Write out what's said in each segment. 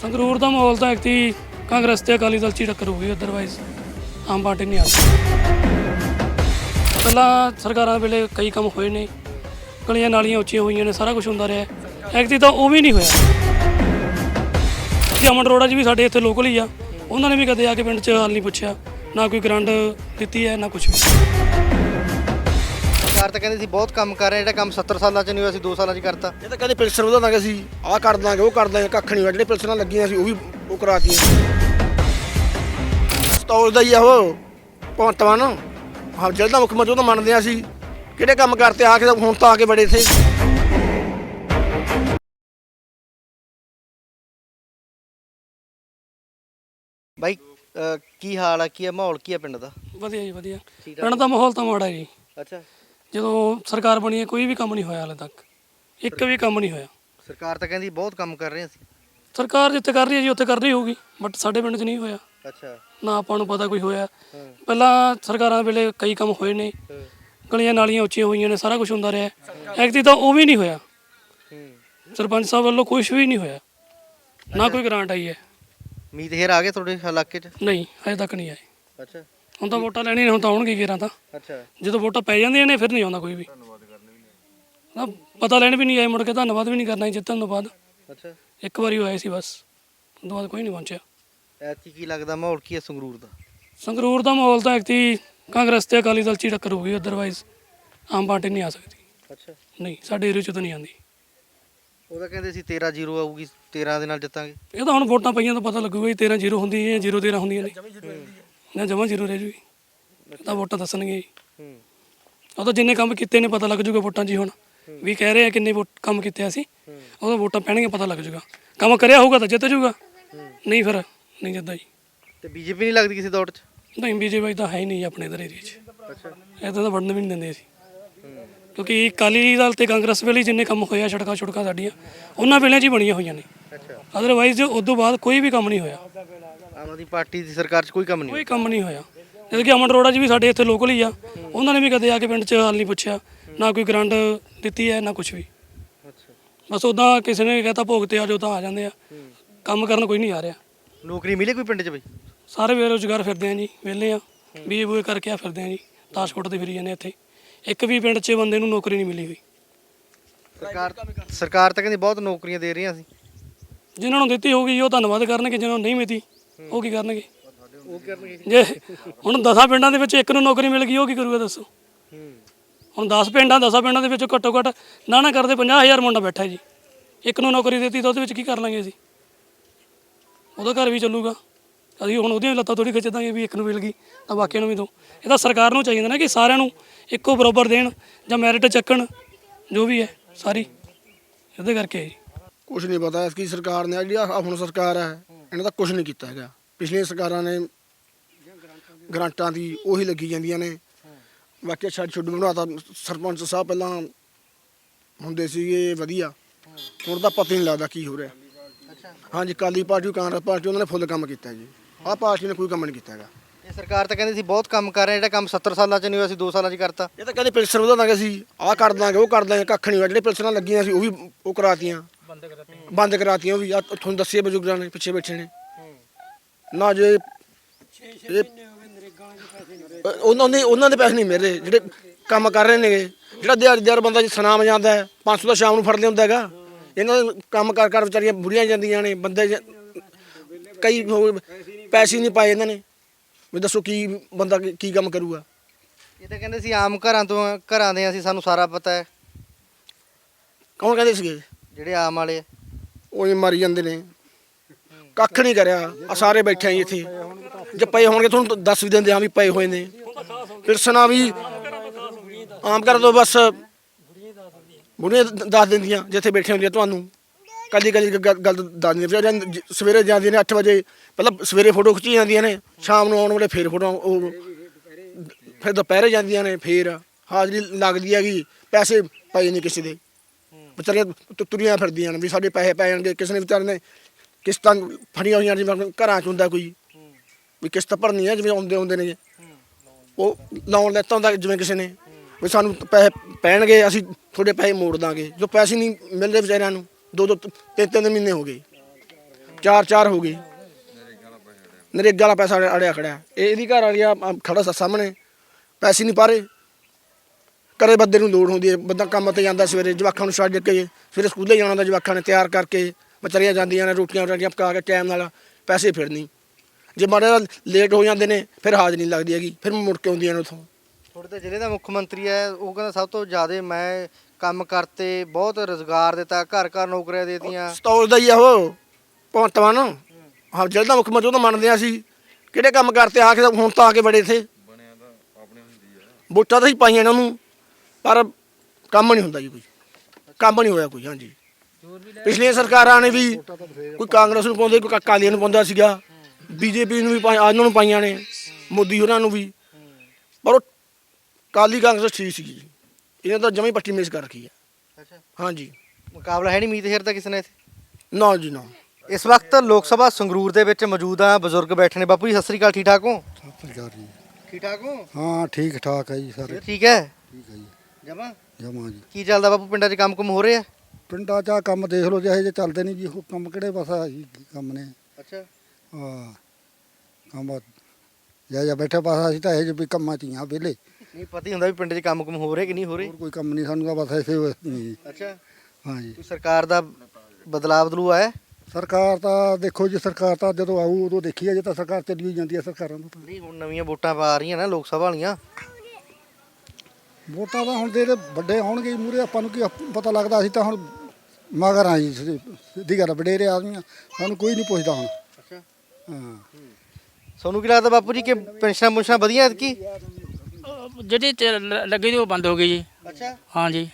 ਸੰਗਰੂਰ ਦਾ ਮਾਹੌਲ ਤਾਂ ਐਕਤੀ ਕਾਂਗਰਸ ਤੇ ਅਕਾਲੀ ਦਲ ਚ ਹੀ ਟੱਕਰ ਹੋ ਗਈ ਅਦਰਵਾਈਜ਼ ਆਮ ਪਾਰਟੀ ਨਹੀਂ ਆ ਪਹਿਲਾਂ ਸਰਕਾਰਾਂ ਵੇਲੇ ਕਈ ਕੰਮ ਹੋਏ ਨੇ, ਗਲੀਆਂ ਨਾਲੀਆਂ ਉੱਚੀਆਂ ਹੋਈਆਂ ਨੇ, ਸਾਰਾ ਕੁਝ ਹੁੰਦਾ ਰਿਹਾ। ਐਕਤੀ ਤਾਂ ਉਹ ਵੀ ਨਹੀਂ ਹੋਇਆ। ਜੀ ਅਮਨ ਰੋੜਾ ਜੀ ਵੀ ਸਾਡੇ ਇੱਥੇ ਲੋਕਲ ਹੀ ਆ, ਉਹਨਾਂ ਨੇ ਵੀ ਕਦੇ ਆ ਕੇ ਪਿੰਡ 'ਚ ਹਾਲ ਨਹੀਂ ਪੁੱਛਿਆ, ਨਾ ਕੋਈ ਗ੍ਰਾਂਟ ਦਿੱਤੀ ਹੈ, ਨਾ ਕੁਝ ਵੀ। ਸਰਕਾਰ ਤਾਂ ਕਹਿੰਦੀ ਸੀ ਬਹੁਤ ਕੰਮ ਕਰ ਰਹੇ ਜਿਹੜਾ ਕੰਮ 70 ਸਾਲਾਂ 'ਚ ਨਹੀਂ ਹੋਇਆ ਸੀ 2 ਸਾਲਾਂ 'ਚ ਕਰਤਾ। ਇਹ ਤਾਂ ਕਹਿੰਦੇ ਪਿਲਸਨ ਵਧਾ ਦਾਂਗੇ ਅਸੀਂ ਆਹ ਕਰ ਦਾਂਗੇ ਉਹ ਕਰ ਦਾਂਗੇ ਕੱਖ ਨਹੀਂ ਹੋਇਆ ਜਿਹੜੇ ਪਿਲਸਨਾਂ ਲੱਗੀਆਂ ਸੀ ਉਹ ਵੀ ਉਹ ਕਰਾਤੀਆਂ ਸਟੋਲ ਦਾ ਹੀ ਆ ਉਹ ਭਗਵੰਤ ਨੂੰ ਹਾਂ ਜਿਹੜਾ ਮੁੱਖ ਮੰਤਰੀ ਉਹ ਤਾਂ ਮੰਨਦੇ ਆ ਅਸੀਂ। ਕਿਹੜੇ ਕੰਮ ਕਰਤੇ ਆ ਕੇ ਹੁਣ ਤਾਂ ਆ ਕੇ ਬੜੇ ਇੱਥੇ। ਬਾਈ ਕੀ ਹਾਲ ਆ ਕੀ ਹੈ ਮਾਹੌਲ ਕੀ ਹੈ ਪਿੰਡ ਦਾ? ਵਧੀਆ ਜੀ ਵਧੀਆ। ਪਿੰਡ ਦਾ ਮਾਹੌਲ ਤਾਂ ਮਾੜਾ ਜੀ। ਅੱਛਾ। ਜਦੋਂ ਸਰਕਾਰ ਬਣੀ ਹੈ ਕੋਈ ਵੀ ਕੰਮ ਨਹੀਂ ਹੋਇਆ ਹਾਲੇ ਤੱਕ। ਇੱਕ ਵੀ ਕੰਮ ਨਹੀਂ ਹੋਇਆ। ਸਰਕਾਰ ਤਾਂ ਕਹਿੰਦੀ ਬਹੁਤ ਕੰਮ ਕਰ ਰਹੇ ਅਸੀਂ ਸਰਕਾਰ ਜਿੱਥੇ ਕਰ ਰਹੀ ਹੈ ਜੀ ਉੱਥੇ ਕਰ ਰਹੀ ਹੋਊਗੀ ਬਟ ਸਾਡੇ ਪਿੰਡ 'ਚ ਨਹੀਂ ਹੋਇਆ। ਅੱਛਾ। ਨਾ ਆਪਾਂ ਨੂੰ ਪਤਾ ਕੋਈ ਹੋਇਆ। ਪਹਿਲਾਂ ਸਰਕਾਰਾਂ ਵੇਲੇ ਕਈ ਕੰਮ ਹੋਏ ਨੇ। ਗਲੀਆਂ ਨਾਲੀਆਂ ਉੱਚੀਆਂ ਹੋਈਆਂ ਨੇ ਸਾਰਾ ਕੁਝ ਹੁੰਦਾ ਰਿਹਾ। ਐਕਤੀ ਤਾਂ ਉਹ ਵੀ ਨਹੀਂ ਹੋਇਆ। ਸਰਪੰਚ ਸਾਹਿਬ ਵੱਲੋਂ ਕੁਝ ਵੀ ਨਹੀਂ ਹੋਇਆ। ਨਾ ਕੋਈ ਗ੍ਰਾਂਟ ਆਈ ਹੈ। ਮੀਤ ਹੇਰ ਆ ਗਏ ਤੁਹਾਡੇ ਇਲਾਕੇ 'ਚ? ਨਹੀਂ ਹਜੇ ਤੱਕ ਨਹੀਂ ਆਏ। ਅੱਛਾ। ਹੁਣ ਤਾਂ ਵੋਟਾਂ ਲੈਣੀਆਂ ਨੇ ਹੁਣ ਤਾਂ ਆਉਣਗੇ ਗੇਰਾਂ ਤਾਂ। ਅੱਛਾ। ਜਦੋਂ ਵੋਟਾਂ ਪੈ ਜਾਂਦੀਆਂ ਨੇ ਫਿਰ ਨਹੀਂ ਆਉਂਦਾ ਕੋਈ ਵੀ। ਨਾ ਪਤਾ ਲੈਣ ਵੀ ਨਹੀਂ ਆਏ ਮੁੜ ਕੇ ਧੰਨਵਾਦ ਵੀ ਨਹੀਂ ਕਰਨਾ ਜੀ ਜਿੱਤਣ ਤੋਂ ਬਾਅਦ। ਅੱਛਾ। ਇੱਕ ਵਾਰੀ ਹੋਇਆ ਸੀ ਬਸ ਉਸ ਤੋਂ ਬਾਅਦ ਕੋਈ ਨਹੀਂ ਪਹੁੰਚਿਆ। ਐਤਕੀ ਕੀ ਲੱਗਦਾ ਮਾਹੌਲ ਕੀ ਹੈ ਸੰਗਰੂਰ ਦਾ? ਸੰਗਰੂਰ ਦਾ ਮਾਹੌਲ ਤਾਂ ਐਕਤੀ ਕਾਂਗਰਸ ਤੇ ਅਕਾਲੀ ਦਲ ਚ ਹੀ ਟੱਕਰ ਹੋਊਗੀ ਅਦਰਵਾਈਜ਼ ਆਮ ਪਾਰਟੀ ਨਹੀਂ ਆ ਸਕਦੀ। ਅੱਛਾ। ਨਹੀਂ ਸਾਡੇ ਏਰੀਆ ਚ ਤਾਂ ਨਹੀਂ ਆਉਂਦੀ। ਉਹਦਾ ਕਹਿੰਦੇ ਸੀ 13 0 ਆਊਗੀ 13 ਦੇ ਨਾਲ ਜਿੱਤਾਂਗੇ। ਇਹ ਤਾਂ ਹੁਣ ਵੋਟਾਂ ਪਈਆਂ ਤਾਂ ਪਤਾ ਲੱਗੂਗਾ ਜੀ 13 ਜ਼ੀਰੋ ਹੁੰਦੀ ਹੈ 0 13 ਹੁੰਦੀਆਂ ਨੇ। ਨਾ ਜਮਾ ਜ਼ੀਰੋ ਰਹਿ ਜੂਗੀ। ਇਹ ਤਾਂ ਵੋਟਾਂ ਦੱਸਣਗੇ ਜੀ। ਹੂੰ। ਉਹ ਤਾਂ ਜਿੰਨੇ ਕੰਮ ਕੀਤੇ ਨੇ ਪਤਾ ਲੱਗ ਜੂਗਾ ਵੋਟਾਂ 'ਚ ਹੀ ਹੁਣ। ਵੀ ਕਹਿ ਰਹੇ ਆ ਕਿੰਨੇ ਵੋਟ ਕੰਮ ਕੀਤੇ ਅਸੀਂ। ਉਹਦਾ ਵੋਟਾਂ ਪੈਣਗੇ ਪਤਾ ਲੱਗ ਜੂਗਾ। ਕੰਮ ਕਰਿਆ ਹੋਊਗਾ ਤਾਂ ਜਿੱਤ ਜੂਗਾ। ਨਹੀਂ ਫਿਰ ਨਹੀਂ ਜਿੱਤਦਾ ਜੀ। ਤੇ ਬੀਜੇਪੀ ਨਹੀਂ ਲੱਗਦੀ ਕਿਸੇ ਦੌੜ 'ਚ? ਨਹੀਂ ਬੀਜੇਪੀ ਤਾਂ ਹੈ ਹੀ ਨਹੀਂ ਜੀ ਆਪਣੇ ਇਧਰ ਏਰੀਆ 'ਚ। ਅੱਛਾ। ਇਹ ਤਾਂ ਵੜਨ ਵੀ ਨਹੀਂ ਦਿੰਦੇ ਅਸੀਂ। ਕਿਉਂਕਿ ਅਕਾਲੀ ਦਲ ਤੇ ਕਾਂਗਰਸ ਵੇਲੇ ਜਿੰਨੇ ਕੰਮ ਹੋਇਆ ਛੜਕਾਂ ਛੁੜਕਾਂ ਸਾਡੀਆਂ ਉਹਨਾਂ ਵੇਲੇ 'ਚ ਹੀ ਬਣੀਆਂ ਹੋਈਆਂ ਨੇ। ਅੱਛਾ। ਅਦਰਵਾਈਜ਼ ਉਸ ਤੋਂ ਬਾਅਦ ਕੋਈ ਵੀ ਕੰਮ ਨਹੀਂ ਹੋਇਆ। ਆਮ ਆਦਮੀ ਪਾਰਟੀ ਦੀ ਸਰਕਾਰ 'ਚ ਕੋਈ ਕੰਮ ਨਹੀਂ ਕੋਈ ਕੰਮ ਨਹੀਂ ਹੋਇਆ। ਜਦ ਕਿ ਅਮਨ ਅਰੋੜਾ ਜੀ ਵੀ ਸਾਡੇ ਇੱਥੇ ਲੋਕਲ ਹੀ ਆ। ਉਹਨਾਂ ਨੇ ਵੀ ਕਦੇ ਆ ਕੇ ਪਿੰਡ 'ਚ ਹਾਲ ਨਹੀਂ ਪੁੱਛਿਆ। ਨਾ ਕੋਈ ਗ੍ਰਾਂਟ ਦਿੱਤੀ ਹੈ ਨਾ ਕੁਝ ਵੀ। ਅੱਛਾ। ਬਸ ਉਦਾਂ ਕਿਸੇ ਨੇ ਕਹਤਾ ਭੋਗ ਤੇ ਆ ਜਾਓ ਤਾਂ ਆ ਜਾਂਦੇ ਆ। ਕੰਮ ਕਰਨ ਕੋਈ ਨਹੀਂ ਆ ਰਿਹਾ। ਨੌਕਰੀ ਮਿਲੇ ਕੋਈ ਪਿੰਡ 'ਚ ਬਈ? ਸਾਰੇ ਬੇਰੁਜ਼ਗਾਰ ਫਿਰਦੇ ਆ ਜੀ ਵਿਹਲੇ ਆ। ਬੀਏ ਬੂਏ ਕਰਕੇ ਆ ਫਿਰਦੇ ਆ ਜੀ ਤਾਸ਼ਕੋਟ ਤੇ ਫਿਰੀ ਜਾਂਦੇ ਇੱਥੇ। ਇੱਕ ਵੀ ਪਿੰਡ 'ਚ ਬੰਦੇ ਨੂੰ ਨੌਕਰੀ ਨਹੀਂ ਮਿਲੀ ਹੋਈ। ਸਰਕਾਰ ਸਰਕਾਰ ਤਾਂ ਕਹਿੰਦੀ ਬਹੁਤ ਨੌਕਰੀਆਂ ਦੇ ਰਹੀਆਂ ਸੀ। ਜਿਨ੍ਹਾਂ ਨੂੰ ਦਿੱਤੀ ਹੋਊਗੀ ਉਹ ਧੰਨਵਾਦ ਕਰਨਗੇ ਜਿਨ੍ਹਾਂ ਨੂੰ ਨਹੀਂ ਮਿਲੀ। ਉਹ ਕੀ ਕਰਨਗੇ? ਉਹ ਕਰਨਗੇ ਜੇ ਹੁਣ 10 ਪਿੰਡਾਂ ਦੇ ਵਿੱਚ ਇੱਕ ਨੂੰ ਨੌਕਰੀ ਮਿਲ ਗਈ ਉਹ ਕੀ ਕਰੂਗਾ ਦੱਸੋ? ਹੂੰ। ਹੁਣ 10 ਪਿੰਡਾਂ 10 ਪਿੰਡਾਂ ਦੇ ਵਿੱਚ ਘੱਟੋ ਘੱਟ ਨਾ ਨਾ ਕਰਦੇ 50000 ਮੁੰਡਾ ਬੈਠਾ ਜੀ। ਇੱਕ ਨੂੰ ਨੌਕਰੀ ਦਿੱਤੀ ਤਾਂ ਉਹਦੇ ਵਿੱਚ ਕੀ ਕਰ ਲਾਂਗੇ ਅਸੀਂ? ਉਹਦਾ ਘਰ ਵੀ ਚੱਲੂਗਾ। ਅਸੀਂ ਹੁਣ ਉਹਦੀਆਂ ਵੀ ਲੱਤਾਂ ਥੋੜੀ ਖਿੱਚ ਦਾਂਗੇ ਵੀ ਇੱਕ ਨੂੰ ਮਿਲ ਗਈ ਤਾਂ ਬਾਕੀਆਂ ਨੂੰ ਵੀ ਦੋ ਇਹ ਤਾਂ ਸਰਕਾਰ ਨੂੰ ਚਾਹੀਦਾ ਨਾ ਕਿ ਸਾਰਿਆਂ ਨੂੰ ਇੱਕੋ ਬਰਾਬਰ ਦੇਣ ਜਾਂ ਮੈਰਿਟ ਚੱਕਣ ਜੋ ਵੀ ਹੈ ਸਾਰੀ। ਇਹਦੇ ਕਰਕੇ ਕੁਝ ਨਹੀਂ ਪਤਾ ਇਸ ਕੀ ਸਰਕਾਰ ਨੇ ਜਿਹੜੀ ਆਹ ਹੁਣ ਸਰਕਾਰ ਹੈ ਇਹਨਾਂ ਦਾ ਕੁਝ ਨਹੀਂ ਕੀਤਾ ਹੈਗਾ। ਪਿਛਲੀਆਂ ਸਰਕਾਰਾਂ ਨੇ ਗ੍ਰਾਂਟਾਂ ਦੀ ਉਹੀ ਲੱਗੀ ਜਾਂਦੀਆਂ ਨੇ। ਬਾਕੀ ਛੱਡ ਛੁੱਡ ਬਣਾਤਾ। ਸਰਪੰਚ ਸਾਹਿਬ ਪਹਿਲਾਂ ਹੁੰਦੇ ਸੀਗੇ ਵਧੀਆ। ਹੁਣ ਤਾਂ ਪਤਾ ਹੀ ਨਹੀਂ ਲੱਗਦਾ ਕੀ ਹੋ ਰਿਹਾ। ਹਾਂਜੀ ਕਾਲੀ ਪਾਰਟੀ ਕਾਂਗਰਸ ਪਾਰਟੀ ਉਹਨਾਂ ਨੇ ਫੁੱਲ ਕੰਮ ਕੀਤਾ ਜੀ। ਆਹ ਪਾਰਟੀ ਨੇ ਕੋਈ ਕੰਮ ਨਹੀਂ ਕੀਤਾ ਹੈਗਾ। ਇਹ ਸਰਕਾਰ ਤਾਂ ਕਹਿੰਦੀ ਸੀ ਬਹੁਤ ਕੰਮ ਕਰ ਰਹੇ ਜਿਹੜਾ ਕੰਮ 70 ਸਾਲਾਂ 'ਚ ਨਹੀਂ ਹੋਇਆ ਸੀ 2 ਸਾਲਾਂ 'ਚ ਕਰਤਾ। ਇਹ ਤਾਂ ਕਹਿੰਦੇ ਪਿਲਸਨ ਵਧਾ ਦਾਂਗੇ ਅਸੀਂ। ਆਹ ਕਰ ਦਾਂਗੇ ਉਹ ਕਰ ਦਾਂਗੇ ਕੱਖ ਨਹੀਂ ਹੋਇਆ। ਜਿਹੜੇ ਪਿਲਸਨਾਂ ਲੱਗੀਆਂ ਸੀ ਉਹ ਵੀ ਉਹ ਕਰਾਤੀਆਂ। ਬੰਦ ਕਰਾਤੀਆਂ। ਬੰਦ ਕਰਾਤੀਆਂ ਉਹ ਵੀ। ਆਹ ਤੁਹਾਨੂੰ ਦੱਸਿਆ ਬਜ਼ੁਰਗਾਂ ਨੇ ਪਿੱਛੇ ਬੈਠੇ ਨੇ। ਨਾ ਜੇ ਅ, ਉਹਨਾਂ ਦੇ ਉਹਨਾਂ ਦੇ ਪੈਸੇ ਨਹੀਂ ਮਿਲ ਰਹੇ ਜਿਹੜੇ ਕੰਮ ਕਰ ਰਹੇ ਨੇਗੇ ਜਿਹੜਾ ਦਿਹਾੜੀਦਾਰ ਬੰਦਾ ਜੀ ਸੁਨਾਮ ਜਾਂਦਾ ਹੈ 500 ਦਾ ਸ਼ਾਮ ਨੂੰ ਫੜ ਲਿਆਉਂਦਾ ਹੈਗਾ। ਇਹਨਾਂ ਦੇ ਕੰਮ ਕਰ ਕਰ ਵਿਚਾਰੀਆਂ ਬੁੜੀਆਂ ਜਾਂਦੀਆਂ ਨੇ ਬੰਦੇ ਜ- ਕਈ ਹੋ- ਪੈਸੇ ਹੀ ਨਹੀਂ ਪਾਏ ਇਹਨਾਂ ਨੇ। ਵੀ ਦੱਸੋ ਕੀ ਬੰਦਾ ਕੀ- ਕੀ ਕੰਮ ਕਰੂਗਾ। ਇਹ ਤਾਂ ਕਹਿੰਦੇ ਸੀ ਆਮ ਘਰਾਂ ਤੋਂ ਘਰਾਂ ਦੇ ਅਸੀਂ ਸਾਨੂੰ ਸਾਰਾ ਪਤਾ ਹੈ। ਕੌਣ ਕਹਿੰਦੇ ਸੀਗੇ? ਜਿਹੜੇ ਆਮ ਵਾਲੇ ਆ? ਉਹ ਹੀ ਮਰੀ ਜਾਂਦੇ ਨੇ। ਕੱਖ ਨਹੀਂ ਕਰਿਆ। ਆ ਸਾਰੇ ਬੈਠੇ ਆ ਜੀ ਇੱਥੇ। ਜੇ ਪਏ ਹੋਣਗੇ ਤੁਹਾਨੂੰ ਦੱਸ ਵੀ ਦਿੰਦੇ ਹਾਂ ਵੀ ਪਏ ਹੋਏ ਨੇ। ਪਿਰਸਨਾ ਵੀ ਆਮ ਕਰ ਤੋਂ ਬਸ ਬੁੜੀਆਂ ਦ- ਦੱਸ ਦਿੰਦੀਆਂ, ਜਿੱਥੇ ਬੈਠੇ ਹੁੰਦੀਆਂ ਤੁਹਾਨੂੰ। ਕੱਲੀ ਕੱਲੀ ਗੱਲ ਗੱਲ ਦੱਸ ਦਿੰਦੀਆਂ। ਫਿਰ ਜ- ਸਵੇਰੇ ਜਾਂਦੀਆਂ ਨੇ 8 ਵਜੇ। ਪਹਿਲਾਂ ਸਵੇਰੇ ਫੋਟੋ ਖਿੱਚੀ ਜਾਂਦੀਆਂ ਨੇ। ਸ਼ਾਮ ਨੂੰ ਆਉਣ ਵੇਲੇ ਫੇਰ ਫੋਟੋ ਉਹ ਫਿਰ ਦੁਪਹਿਰੇ ਜਾਂਦੀਆਂ ਨੇ। ਫੇਰ ਹਾਜ਼ਰੀ ਲੱਗਦੀ ਹੈਗੀ। ਪੈਸੇ ਪਏ ਨਹੀਂ ਕਿਸੇ ਦੇ। ਵਿਚਾਰੀਆਂ ਤੁਰੀਆਂ ਫਿਰਦੀਆਂ ਨੇ ਵੀ ਸਾਡੇ ਪੈਸੇ ਪੈ ਜਾਣਗੇ, ਕਿਸੇ ਨੇ ਵਿਚਾਰੇ ਨੇ ਕਿਸ਼ਤਾਂ ਫੜੀਆਂ ਹੋਈਆਂ ਜਿਵੇਂ ਘਰਾਂ 'ਚ ਹੁੰਦਾ ਕੋਈ, ਵੀ ਕਿਸ਼ਤ ਭਰਨੀ ਹੈ ਜਿਵੇਂ ਆਉਂਦੇ ਆਉਂਦੇ ਨੇ ਉਹ ਲੋਨ ਲੈਤਾ ਹੁੰਦਾ ਜਿਵੇਂ ਕਿਸੇ ਨੇ, ਵੀ ਸਾਨੂੰ ਪੈਸੇ ਪੈਣਗੇ, ਅਸੀਂ ਤੁਹਾਡੇ ਪੈਸੇ ਮੋੜ ਦਾਂਗੇ। ਜੋ ਪੈਸੇ ਨਹੀਂ ਮਿਲਦੇ ਵਿਚਾਰਿਆਂ ਨੂੰ, ਦੋ ਦੋ, ਤਿੰਨ ਤਿੰਨ ਮਹੀਨੇ ਹੋ ਗਏ, ਚਾਰ ਚਾਰ ਹੋ ਗਏ। ਨਰੇਗਾ ਵਾਲਾ ਪੈਸਾ ਅੜਿਆ- ਖੜਿਆ। ਇਹ ਇਹਦੀ ਘਰ ਵਾਲੀ ਆ ਖੜਾ ਸਾਹਮਣੇ, ਪੈਸੇ ਨਹੀਂ ਪਾਰੇ ਕਰੇ ਬੰਦੇ ਨੂੰ ਲੋੜ ਹੁੰਦੀ ਹੈ ਬੰਦਾ ਕੰਮ ਤੇ ਜਾਂਦਾ ਸਵੇਰੇ ਜਵਾਕਾਂ ਨੂੰ ਛੱਡ ਕੇ ਸਵੇਰੇ ਸਕੂਲੇ ਜਾਣਾ ਹੁੰਦਾ ਜਵਾਕਾਂ ਨੇ ਤਿਆਰ ਕਰਕੇ ਵਿਚਾਰੀਆਂ ਜਾਂਦੀਆਂ ਨੇ ਰੋਟੀਆਂ ਰਾਟੀਆਂ ਪਕਾ ਕੇ ਟਾਈਮ ਨਾਲ ਪੈਸੇ ਫਿਰਨੀ। ਜੇ ਮਾੜਾ ਲੇਟ ਹੋ ਜਾਂਦੇ ਨੇ ਫਿਰ ਹਾਜ਼ਰੀ ਨਹੀਂ ਲੱਗਦੀ ਹੈਗੀ ਫਿਰ ਮੁੜ ਕੇ ਆਉਂਦੀਆਂ ਨੇ ਉਥੋਂ। ਤੁਹਾਡੇ ਤਾਂ ਜ਼ਿਲ੍ਹੇ ਦਾ ਮੁੱਖ ਮੰਤਰੀ ਹੈ ਉਹ ਕਹਿੰਦਾ ਸਭ ਤੋਂ ਜ਼ਿਆਦਾ ਮੈਂ ਕੰਮ ਕਰਤੇ ਬਹੁਤ ਰੋਜ਼ਗਾਰ ਦਿੱਤਾ ਘਰ ਘਰ ਨੌਕਰੀਆਂ ਦੇਤੀਆਂ। ਸਟੋਲ ਦਾ ਹੀ ਆ ਉਹ ਭਗਵੰਤ ਮਾਨ। ਹਾਂ ਜਿਹੜਾ ਦਾ ਮੁੱਖ ਮੰਤਰੀ ਉਹ ਤਾਂ ਮੰਨਦੇ ਆ ਸੀ ਕਿਹੜੇ ਕੰਮ ਕਰਤੇ ਆ ਕੇ ਹੁਣ ਤਾਂ ਆ ਕੇ ਬੜੇ ਇੱਥੇ। ਵੋਟਾਂ ਤਾਂ ਹੀ ਪਾਈਆਂ ਇਹਨਾਂ ਨੂੰ ਪਰ ਕੰਮ ਨਹੀਂ ਹੁੰਦਾ ਜੀ ਕੋਈ। ਕੰਮ ਨਹੀਂ ਹੋਇਆ ਕੋਈ ਹਾਂਜੀ। ਪਿਛਲੀਆਂ ਸਰਕਾਰਾਂ ਨੇ ਵੀ ਕੋਈ ਕਾਂਗਰਸ ਨੂੰ ਪਾਉਂਦੇ ਕੋਈ ਅਕਾਲੀਆਂ ਨੂੰ ਪਾਉਂਦਾ ਸੀਗਾ। ਬੀਜੇਪੀ ਨੂੰ ਵੀ ਇਹਨਾਂ ਨੂੰ ਪਾਈਆਂ ਨੇ ਮੋਦੀ ਹੋਰਾਂ ਨੂੰ ਵੀ। ਪਰ ਉਹ ਕਾਲੀ ਕਾਂਗਰਸ ਠੀਕ ਸੀ ਜੀ। ਇਹਨਾਂ ਤਾਂ ਜਮੀ ਪੱਟੀ ਮਿਸ ਕਰ ਰੱਖੀ ਹੈ ਅੱਛਾ। ਹਾਂਜੀ। ਮੁਕਾਬਲਾ ਹੈ ਨਹੀਂ ਮੀਤ ਹੇਰ ਦਾ ਕਿਸੇ ਨੇ ਇੱਥੇ? ਨਾ ਜੀ ਨਾ। ਇਸ ਵਕਤ ਲੋਕ ਸਭਾ ਸੰਗਰੂਰ ਦੇ ਵਿੱਚ ਮੌਜੂਦ ਆ ਬਜ਼ੁਰਗ ਬੈਠੇ ਨੇ। ਬਾਪੂ ਜੀ ਸਤਿ ਸ੍ਰੀ ਅਕਾਲ ਠੀਕ ਠਾਕ ਹੋ? ਸਤਿ ਸ੍ਰੀ ਅਕਾਲ ਜੀ। ਠੀਕ ਠਾਕ ਹੋ? ਹਾਂ ਠੀਕ ਠਾਕ ਹੈ ਜੀ ਸਾਰੇ। ਠੀਕ ਹੈ? ਠੀਕ ਹੈ ਜੀ। ਜਮਾ? ਜਮਾ ਜੀ। ਕੀ ਚੱਲਦਾ ਬਾਪੂ ਪਿੰਡਾਂ 'ਚ ਕੰਮ ਕੁਮ ਹੋ ਰਿਹਾ? ਪਿੰਡਾਂ 'ਚ ਆਹ ਕੰਮ ਦੇਖ ਲਓ ਜਿਹੇ ਜੇ ਚੱਲਦੇ ਨਹੀਂ ਜੀ ਉਹ ਕੰਮ ਕਿਹੜੇ ਪਾਸਾ ਜੀ ਕੰਮ ਨੇ। ਅੱਛਾ। ਹਾਂ ਕੰਮ ਜਾਂ ਜਾਂ ਬੈਠੇ ਪਾਸਾ ਅਸੀਂ ਤਾਂ ਇਹ ਜਿਹੇ ਵੀ ਕੰਮਾਂ 'ਚ ਹੀ ਵਿਹਲੇ। ਨਹੀਂ ਪਤਾ ਹੀ ਹੁੰਦਾ ਵੀ ਪਿੰਡ 'ਚ ਕੰਮ ਕੁਮ ਹੋ ਰਿਹਾ ਕਿ ਨਹੀਂ ਹੋ ਰਹੇ। ਹੋਰ ਕੋਈ ਕੰਮ ਨਹੀਂ ਸਾਨੂੰ ਤਾਂ ਬਸ ਐਸੇ ਬਸ ਨਹੀਂ। ਜੀ। ਅੱਛਾ। ਹਾਂ ਜੀ। ਕੋਈ ਸਰਕਾਰ ਦਾ ਬਦਲਾਅ ਬਦਲੂ ਆਇਆ? ਸਰਕਾਰ ਤਾਂ ਦੇਖੋ ਜੀ ਸਰਕਾਰ ਤਾਂ ਜਦੋਂ ਆਊ ਉਦੋਂ ਦੇਖੀ ਜੇ ਤਾਂ ਸਰਕਾਰ ਚੱਲੀ ਹੋਈ ਜਾਂਦੀ ਹੈ ਸਰਕਾਰਾਂ ਨੂੰ ਤਾਂ। ਨਹੀਂ ਹੁਣ ਨਵੀਆਂ ਵੋਟਾਂ ਪਾ ਰਹੀਆਂ ਨਾ ਲੋਕ ਸਭਾ ਵਾਲੀਆਂ। ਵੋਟਾਂ ਤਾਂ ਹੁਣ ਦੇ ਦੇ ਵੱਡੇ ਆਉਣਗੇ ਮੂਰੇ ਆਪਾਂ ਨੂੰ ਕੀ ਪਤਾ ਲੱਗਦਾ? ਅਸੀਂ ਤਾਂ ਹੁਣ ਮਗਰ ਆ ਜੀ ਸਿੱਧੀ- ਗੱਲ ਵਡੇਰੇ ਆਦਮੀਆਂ ਸਾਨੂੰ ਕੋਈ ਨਹੀਂ ਪੁੱਛਦਾ ਹੁਣ। ਅੱਛਾ। ਹਾਂ। ਤੁਹਾਨੂੰ ਕੀ ਲੱਗਦਾ ਬਾਪੂ ਜੀ ਕਿ ਪੈਨਸ਼ਨ ਮੁਨਸ਼ਾਂ ਵਧੀਆ ਐਤਕੀ? ਜਿਹੜੀ ਤੇ ਲ- ਲੱਗੀ ਸੀ ਉਹ ਬੰਦ ਹੋ ਗਈ ਜੀ। ਅੱਛਾ। ਹਾਂ ਜੀ।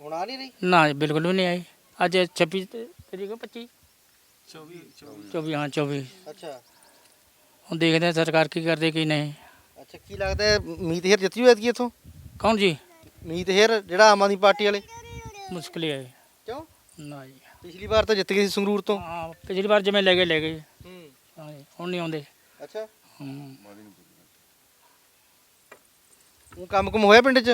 ਹੁਣ ਆ ਨਹੀਂ ਰਹੀ? ਨਾ ਜੀ, ਬਿਲਕੁਲ ਵੀ ਨਹੀਂ ਆਈ। ਅੱਜ 26 ਤੇ- ਤਰੀਕ ਹੈ 25 24 24 ਹਾਂ 24 ਅੱਛਾ। ਹੁਣ ਦੇਖਦੇ ਹਾਂ ਸਰਕਾਰ ਕੀ ਕਰਦੀ ਕੀ ਨਹੀਂ। ਅੱਛਾ ਕੀ ਲੱਗਦਾ ਹੈ ਮੀਤ ਹੇਰ ਜਿੱਤੀ ਹੋਈ ਐਤਕੀ ਇੱਥੋਂ? ਕੌਣ ਜੀ? ਮੀਤ ਹੇਰ ਜਿਹੜਾ ਆਮ ਆਦਮੀ ਪਾਰਟੀ ਵਾਲੇ। ਮੁਸ਼ਕਿਲ ਹੀ ਹੈ ਕਿਉਂ? ਨਾ ਜੀ। ਪਿਛਲੀ ਵਾਰ ਤਾਂ ਜਿੱਤ ਗਏ ਸੀ ਸੰਗਰੂਰ ਤੋਂ। ਹਾਂ ਪਿਛਲੀ ਵਾਰ ਜਿਵੇਂ ਲੈ ਗਏ ਲੈ ਗਏ। ਹੂੰ। ਹਾਂ ਜੀ ਹੁਣ ਨਹੀਂ ਆਉਂਦੇ। ਅੱਛਾ। ਹੂੰ। ਉਹ ਕੰਮ ਕੁਮ ਹੋਇਆ ਪਿੰਡ 'ਚ?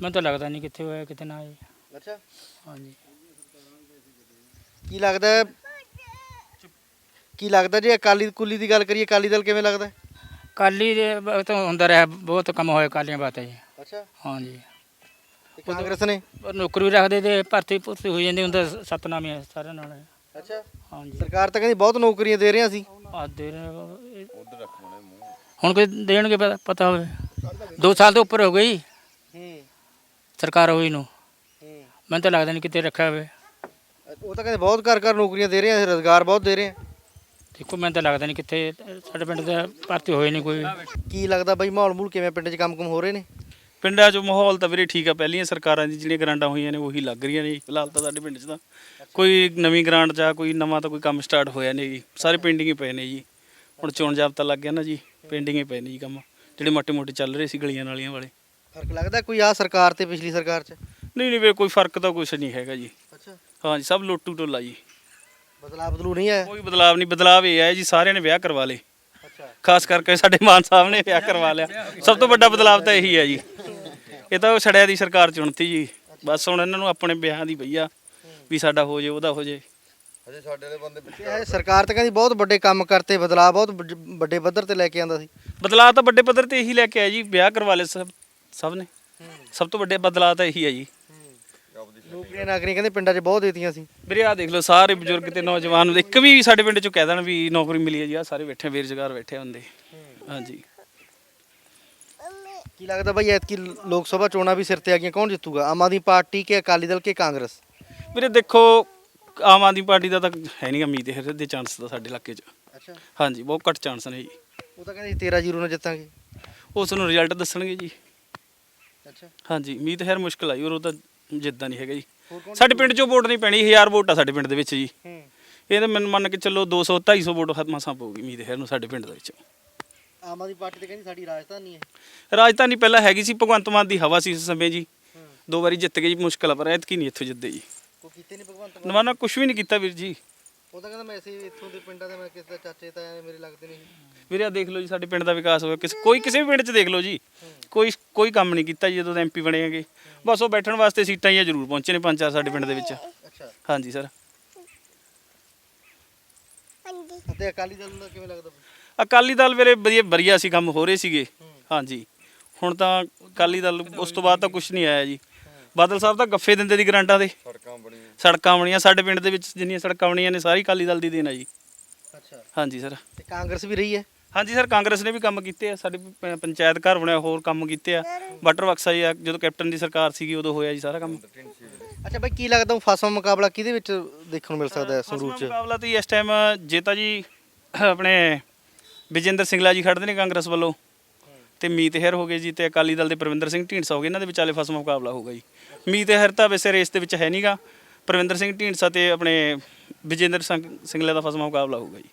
ਮੈਨੂੰ ਤਾਂ ਲੱਗਦਾ ਨਹੀਂ ਕਿੱਥੇ ਹੋਇਆ ਕਿਤੇ ਨਾ ਜੀ ਅੱਛਾ। ਹਾਂ ਜੀ। ਕੀ ਲੱਗਦਾ ਹੈ ਕੀ ਲੱਗਦਾ ਜੇ ਅਕਾਲੀ ਕੁਲੀ ਦੀ ਗੱਲ ਕਰੀਏ ਅਕਾਲੀ ਦਲ ਕਿਵੇਂ ਲੱਗਦਾ ਹੈ? ਕਾਲੀ ਦੇ ਵਕਤ ਹੁੰਦਾ ਰਿਹਾ ਬਹੁਤ ਕੰਮ ਹੋਇਆ ਕਾਲੀਆਂ ਬਾਤਾਂ ਜੀ। ਅੱਛਾ। ਹਾਂ ਜੀ ਤੇ ਕਾਂਗਰਸ ਨੇ? ਪਰ ਨੌਕਰੀ ਵੀ ਰੱਖਦੇ ਤੇ ਭਰਤੀ ਭੁਰਤੀ ਹੋਈ ਜਾਂਦੀ ਹੁੰਦਾ ਸਤਨਾਮ ਹੀ ਹੈ ਸਾਰਿਆਂ ਨਾਲ। ਅੱਛਾ। ਹਾਂ ਜੀ ਸਰਕਾਰ ਤਾਂ ਕਹਿੰਦੀ ਬਹੁਤ ਨੌਕਰੀਆਂ ਦੇ ਰਹੇ ਸੀ। ਆ ਦੇ ਰਹੇ ਹੁਣ ਕੋਈ ਦੇਣਗੇ ਪਤਾ- ਪਤਾ ਹੋਵੇ। 2 ਸਾਲ ਤੋਂ ਉੱਪਰ ਹੋ ਗਈ। ਹੂੰ। ਸਰਕਾਰ ਹੋਈ ਨੂੰ। ਹੂੰ। ਮੈਨੂੰ ਤਾਂ ਲੱਗਦਾ ਨਹੀਂ ਕਿਤੇ ਰੱਖਿਆ ਹੋਵੇ। ਉਹ ਤਾਂ ਕਹਿੰਦੇ ਬਹੁਤ ਘਰ ਘਰ ਨੌਕਰੀਆਂ ਦੇ ਰਹੇ ਆ ਰੋਜ਼ਗਾਰ ਬਹੁਤ ਦੇ ਰਹੇ ਆ ਦੇਖੋ ਮੈਨੂੰ ਤਾਂ ਲੱਗਦਾ ਨਹੀਂ ਕਿੱਥੇ ਸਾਡੇ ਪਿੰਡ ਦਾ ਭਰਤੀ ਹੋਈ ਨਹੀਂ ਕੋਈ। ਕੀ ਲੱਗਦਾ ਬਈ ਮਾਹੌਲ ਮੂਲ ਕਿਵੇਂ ਪਿੰਡ 'ਚ ਕੰਮ ਕੁਮ ਹੋ ਰਹੇ ਨੇ? ਪਿੰਡਾਂ 'ਚ ਮਾਹੌਲ ਤਾਂ ਵੀਰੇ ਠੀਕ ਆ ਪਹਿਲੀਆਂ ਸਰਕਾਰਾਂ ਦੀ ਜਿਹੜੀਆਂ ਗਰਾਂਟਾਂ ਹੋਈਆਂ ਨੇ ਉਹੀ ਲੱਗ ਰਹੀਆਂ ਨੇ ਜੀ। ਫਿਲਹਾਲ ਤਾਂ ਸਾਡੇ ਪਿੰਡ 'ਚ ਤਾਂ। ਕੋਈ ਨਵੀਂ ਗਰਾਂਟ ਜਾਂ ਕੋਈ ਨਵਾਂ ਤਾਂ ਕੋਈ ਕੰਮ ਸਟਾਰਟ ਹੋਇਆ ਨਹੀਂ ਜੀ। ਸਾਰੇ ਪਿੰਡਿੰਗ ਹੀ ਪਏ ਨੇ ਜੀ। ਹੁਣ ਚੋਣ ਜਾਬਤਾ ਲੱਗ ਗਿਆ ਨਾ ਜੀ ਪਿੰਡਿੰਗ ਹੀ ਪਏ ਨੇ ਜੀ ਕੰਮ। ਜਿਹੜੇ ਮੋਟੇ ਮੋਟੇ ਚੱਲ ਰਹੇ ਸੀ ਗਲੀਆਂ ਨਾਲੀਆਂ ਵਾਲੇ। ਫ਼ਰਕ ਲੱਗਦਾ ਕੋਈ ਆ ਸਰਕਾਰ ਤੇ ਪਿਛਲੀ ਸਰਕਾਰ 'ਚ? ਨਹੀਂ ਨਹੀਂ ਵੀਰੇ ਕੋਈ ਫ਼ਰਕ ਤਾਂ ਕੁਛ ਨਹੀਂ ਹੈਗਾ ਜੀ। ਅੱਛਾ। ਹਾਂ ਜੀ ਸਭ ਲੋਟੂ ਟੋਲਾ ਜੀ। ਬਦਲਾਅ ਬਦਲੂ ਨਹੀਂ ਆਇਆ ਕੋਈ ਬਦਲਾਵ ਨਹੀਂ ਬਦਲਾਵ ਇਹ ਹੈ ਜੀ ਸਾਰਿਆਂ ਨੇ ਵਿਆਹ ਕਰਵਾ ਲਏ। ਅੱਛਾ। ਖਾਸ ਕਰਕੇ ਸਾਡੇ ਮਾਨ ਸਾਹਿਬ ਨੇ ਵਿਆਹ ਕਰਵਾ ਲਿਆ। ਸਭ ਤੋਂ ਵੱਡਾ ਬਦਲਾਵ ਤਾਂ ਇਹੀ ਹੈ ਜੀ। ਇਹ ਤਾਂ ਉਹ ਛੜਿਆ ਦੀ ਸਰਕਾਰ ਚੁਣਤੀ ਜੀ। ਬਸ ਹੁਣ ਇਹਨਾਂ ਨੂੰ ਆਪਣੇ ਵਿਆਹਾਂ ਦੀ ਪਈ ਆ ਵੀ ਸਾਡਾ ਹੋ ਜੇ ਉਹਦਾ ਹੋ ਜੇ। ਇਹ ਸਰਕਾਰ ਤਾਂ ਕਹਿੰਦੀ ਬਹੁਤ ਵੱਡੇ ਕੰਮ ਕਰਤੇ ਬਦਲਾਅ ਬਹੁਤ ਵੱਡੇ ਪੱਧਰ ਤੇ ਲੈ ਕੇ ਆਂਦਾ ਸੀ। ਬਦਲਾਅ ਤਾਂ ਵੱਡੇ ਪੱਧਰ ਤੇ ਇਹੀ ਲੈ ਕੇ ਆਇਆ ਜੀ ਵਿਆਹ ਕਰਵਾ ਲਏ ਸਭ ਸਭ ਨੇ। ਸਭ ਤੋਂ ਵੱਡੇ ਬਦਲਾਅ ਤਾਂ ਇਹੀ ਹੈ ਜੀ। ਨੌਕਰੀਆਂ ਨਾਕਰੀਆਂ ਕਹਿੰਦੇ ਪਿੰਡਾਂ 'ਚ ਬਹੁਤ ਦੇਤੀਆਂ ਸੀ। ਵੀਰੇ ਆ ਦੇਖ ਲਓ ਸਾਰੇ ਬਜ਼ੁਰਗ ਤੇ ਨੌਜਵਾਨ ਇੱਕ ਵੀ ਸਾਡੇ ਪਿੰਡ ਚੋਂ ਕਹਿ ਦੇਣ ਵੀ ਨੌਕਰੀ ਮਿਲੀ ਹੈ ਜੀ ਆ ਸਾਰੇ ਬੈਠੇ ਬੇਰੁਜ਼ਗਾਰ ਬੈਠੇ ਹੁੰਦੇ ਹਾਂਜੀ। ਕੀ ਲੱਗਦਾ ਬਈ ਐਤਕੀ ਲੋਕ ਸਭਾ ਚੋਣਾਂ ਵੀ ਸਿਰ ਤੇ ਆ ਗਈਆਂ ਕੌਣ ਜਿੱਤੂਗਾ? ਆਮ ਆਦਮੀ ਪਾਰਟੀ ਕਿ ਅਕਾਲੀ ਦਲ ਕਿ ਕਾਂਗਰਸ? ਵੀਰੇ ਦੇਖੋ ਆਮ ਆਦਮੀ ਪਾਰਟੀ ਦਾ ਤਾਂ ਹੈ ਨਹੀਂ ਉਮੀਦ ਹੈ ਦੇ ਚਾਂਸ ਤਾਂ ਸਾਡੇ ਇਲਾਕੇ 'ਚ। ਅੱਛਾ। ਹਾਂਜੀ ਬਹੁਤ ਘੱਟ ਚਾਂਸ ਨੇ ਜੀ। ਉਹ ਤਾਂ ਕਹਿੰਦੇ 13 ਜ਼ੀਰੋ ਨਾਲ ਜਿੱਤਾਂਗੇ। ਉਸ ਨੂੰ ਰਿਜ਼ਲਟ ਦੱਸਣਗੇ ਜੀ। ਅੱਛਾ। ਹਾਂਜੀ ਉਮੀਦ ਹੈ ਮੁਸ਼ਕਲ ਆਈ ਉਹ ਤਾਂ ਜਿੱਦਾਂ ਨਹੀਂ ਹੈਗਾ ਜੀ। ਸਾਡੇ ਪਿੰਡ 'ਚੋਂ ਵੋਟ ਨਹੀਂ ਪੈਣੀ 1000 ਵੋਟ ਆ ਸਾਡੇ ਪਿੰਡ ਦੇ ਵਿੱਚ ਜੀ। ਇਹ ਤਾਂ ਮੈਨੂੰ ਮੰਨ ਕੇ ਚੱਲੋ 200 250 ਵੋਟ ਮਸਾਂ ਪਊਗੀ ਉਮੀਦ ਹੈ ਨੂੰ ਸਾਡੇ ਪਿੰਡ ਦੇ ਵਿੱਚ। ਆਮ ਆਦਮੀ ਪਾਰਟੀ ਤੇ ਕਹਿੰਦੀ ਸਾਡੀ ਰਾਜਧਾਨੀ ਹੈ। ਰਾਜਧਾਨੀ ਪਹਿਲਾਂ ਹੈਗੀ ਸੀ ਭਗਵੰਤ ਮਾਨ ਦੀ ਹਵਾ ਸੀ ਇਸ ਸਮੇਂ ਜੀ। ਦੋ ਵਾਰੀ ਜਿੱਤ ਗਏ ਜੀ ਮੁਸ਼ਕਲ ਆ ਪਰ ਐਤਕੀ ਨਹੀਂ ਇੱਥੋਂ ਜਿੱਤਦੇ ਜੀ। ਕੋਈ ਕੀਤੇ ਨਹੀਂ ਭਗਵੰਤ ਮਾਨ? ਨਵਾਨਾ ਕੁਝ ਵੀ ਨਹੀਂ ਕੀਤਾ ਵੀਰ ਜੀ। ਉਹ ਤਾਂ ਕਹਿੰਦਾ ਮੈਂ ਅਸੀਂ ਇੱਥੋਂ ਦੇ ਪਿੰਡਾਂ ਦੇ ਮੈਂ ਕਿਸੇ ਦਾ ਚਾਚੇ ਤਾਏ ਮੇਰੇ ਲੱਗਦੇ ਨਹੀਂ। ਵੀਰੇ ਆ ਦੇਖ ਲਓ ਜੀ ਸਾਡੇ ਪਿੰਡ ਦਾ ਵਿਕਾਸ ਹੋਇਆ। ਕਿਸੇ ਕੋਈ ਕਿਸੇ ਵੀ ਪਿੰਡ 'ਚ ਦੇਖ ਲਓ ਜੀ। ਕੋਈ ਕੋਈ ਕੰਮ ਨਹੀਂ ਕੀਤਾ ਜੀ ਜਦੋਂ ਦੇ ਐਮਪੀ ਬਣੇ ਹੈਗੇ। ਬਸ ਉਹ ਬੈਠਣ ਵਾਸਤੇ ਸੀਟਾਂ ਹੀ ਆ ਜ਼ਰੂਰ ਪਹੁੰਚੇ ਨੇ ਪੰਜ ਚਾਰ ਸਾਡੇ ਪਿੰਡ ਦੇ ਵਿੱਚ। ਅੱਛਾ। ਹਾਂਜੀ ਸਰ। ਅਕਾਲੀ ਦਲ ਦਾ ਕਿਵੇਂ ਲੱਗਦਾ ਅਕਾਲੀ ਦਲ ਵੇਲੇ ਵਧੀਆ ਵਧੀਆ ਸੀ ਕੰਮ ਹੋ ਰਹੇ ਸੀਗੇ। ਹਾਂਜੀ। ਹੁਣ ਤਾਂ ਅਕਾਲੀ ਦਲ ਉਸ ਤੋਂ ਬਾਅਦ ਤਾਂ ਕੁਝ ਨਹੀਂ ਆਇਆ ਜੀ। ਬਾਦਲ ਸਾਹਿਬ ਤਾਂ ਗੱਫੇ ਦਿੰਦੇ ਦੀ ਗਰੰਟਾਂ ਦੇ। ਸੜਕਾਂ ਬਣੀਆਂ। ਸੜਕਾਂ ਬਣੀਆਂ ਸਾਡੇ ਪਿੰਡ ਦੇ ਵਿੱਚ ਜਿੰਨੀਆਂ ਸੜਕਾਂ ਬਣੀਆਂ ਨੇ ਸਾਰੀ ਅਕਾਲੀ ਦਲ ਦੀ ਦੇਣ ਆ ਜੀ। ਅੱਛਾ। ਹਾਂਜੀ ਸਰ। ਤੇ ਕਾਂਗਰਸ ਵੀ ਰਹੀ ਹੈ? ਹਾਂਜੀ ਸਰ ਕਾਂਗਰਸ ਨੇ ਵੀ ਕੰਮ ਕੀਤੇ ਆ। ਸਾਡੀ ਪ- ਪੰਚਾਇਤ ਘਰ ਬਣਿਆ ਹੋਰ ਕੰਮ ਕੀਤੇ ਆ। ਵਾਟਰ ਬਕਸਾ ਜੀ ਆ, ਜਦੋਂ ਕੈਪਟਨ ਦੀ ਸਰਕਾਰ ਸੀਗੀ ਉਦੋਂ ਹੋਇਆ ਜੀ ਸਾਰਾ ਕੰਮ। ਅੱਛਾ ਬਾਈ ਕੀ ਲੱਗਦਾ ਫਸਵਾ ਮੁਕਾਬਲਾ ਕਿਹਦੇ ਵਿੱਚ ਦੇਖਣ ਨੂੰ ਮਿਲ ਸਕਦਾ ਹੈ ਸੰਗਰੂਰ 'ਚ? ਮੁਕਾਬਲਾ ਤਾਂ ਇਸ ਟਾਈਮ ਜੇਤਾ ਜੀ ਆਪਣੇ ਵਿਜੇਂਦਰ ਸਿੰਗਲਾ ਜੀ ਖੜਦੇ ਨੇ ਕਾਂਗਰਸ ਵੱਲੋਂ। ਤੇ ਮੀਤ ਹੈਰ ਹੋ ਗਏ ਜੀ ਤੇ ਅਕਾਲੀ ਦਲ ਦੇ ਪ੍ਰਵਿੰਦਰ ਸਿੰਘ ਢੀਂਡਸਾ ਹੋ ਗਏ, ਇਹਨਾਂ ਦੇ ਵਿਚਾਲੇ ਫਸਵਾਂ ਮੁਕਾਬਲਾ ਹੋਊਗਾ ਜੀ। ਮੀਤ ਹੈਰ ਤਾਂ ਵੈਸੇ ਰੇਸ ਦੇ ਵਿੱਚ ਹੈ ਨਹੀਂਗਾ ਪ੍ਰਵਿੰਦਰ ਸਿੰਘ ਢੀਂਡਸਾ ਤੇ ਆਪਣੇ ਵਿਜੇਂਦਰ ਸਿੰਘ ਸਿੰਗਲਾ ਦਾ ਫਸਮਾ ਮੁਕਾਬਲਾ ਹੋਊਗਾ ਜੀ।